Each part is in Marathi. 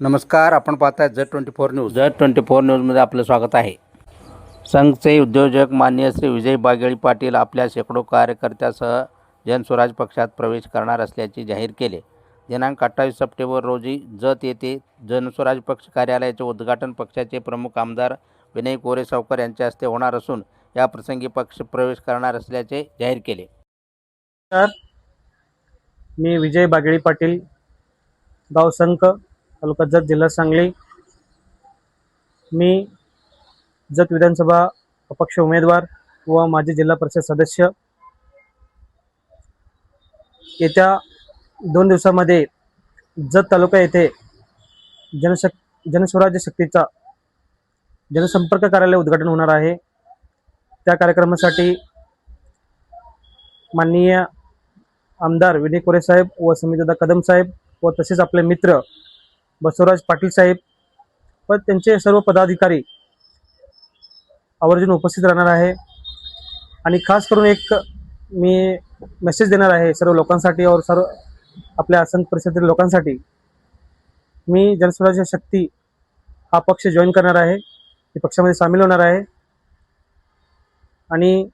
नमस्कार आपण पाहताय Zee twenty four news. Zee twenty four न्यूजमध्ये आपलं स्वागत आहे. संघचे उद्योजक मान्य श्री विजय बागेळी पाटील आपल्या शेकडो कार्यकर्त्यासह जनस्वराज पक्षात प्रवेश करणार असल्याचे जाहीर केले. दिनांक अठ्ठावीस सप्टेंबर रोजी जत येथे जनस्वराज पक्ष कार्यालयाचे उद्घाटन पक्षाचे प्रमुख आमदार विनय कोरे सावकर यांच्या हस्ते होणार असून या प्रसंगी पक्ष प्रवेश करणार असल्याचे जाहीर केले. मी विजय बागेळी पाटील गाव संक तालुका जत जिल्हा सांगली. मी जत विधानसभा अपक्ष उमेदवार व माजी जिल्हा परिषद सदस्य. येत्या दोन दिवसामध्ये जत तालुका येथे जनशक जनस्वराज्य शक्तीचा जनसंपर्क कार्यालय उद्घाटन होणार आहे. त्या कार्यक्रमासाठी माननीय आमदार विनय कोरे साहेब व समितदा कदम साहेब व तसेच आपले मित्र बसवराज पाटील साहेब व त्यांचे सर्व पदाधिकारी आवर्जून उपस्थित राहणार आहे. आणि खास करून एक मी मेसेज देणार आहे सर्व लोकांसाठी और सर्व आपल्या आसन परिषदेतील लोकांसाठी. मी जनस्वराज्य शक्ती हा पक्ष जॉईन करणार आहे. मी पक्षामध्ये सामील होणार आहे. आणि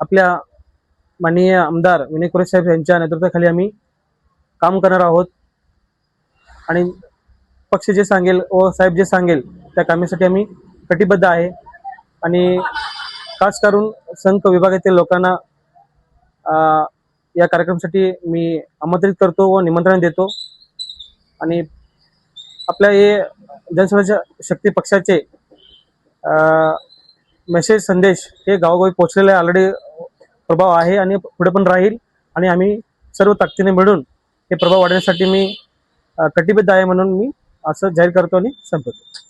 आपल्या माननीय आमदार विनय कुरे साहेब यांच्या नेतृत्वाखाली आम्ही काम करणार आहोत. आणि पक्ष जे सांगेल व साहेब जे सांगेल त्या कामासाठी आम्ही कटिबद्ध आहे. आणि खास करून संघ विभागातील लोकांना या कार्यक्रमासाठी मी आमंत्रित करतो व निमंत्रण देतो. आणि आपल्या हे जनस्वराज्य शक्ती पक्षाचे मेसेज संदेश हे गावोगावी पोहोचलेले ऑलरेडी प्रभाव आहे आणि पुढे पण राहील. आणि आम्ही सर्व ताकदीने मिळून हे प्रभाव वाढवण्यासाठी मी कटिबद्ध आहे म्हणून मी असं जाहीर करतो आणि संपवतो.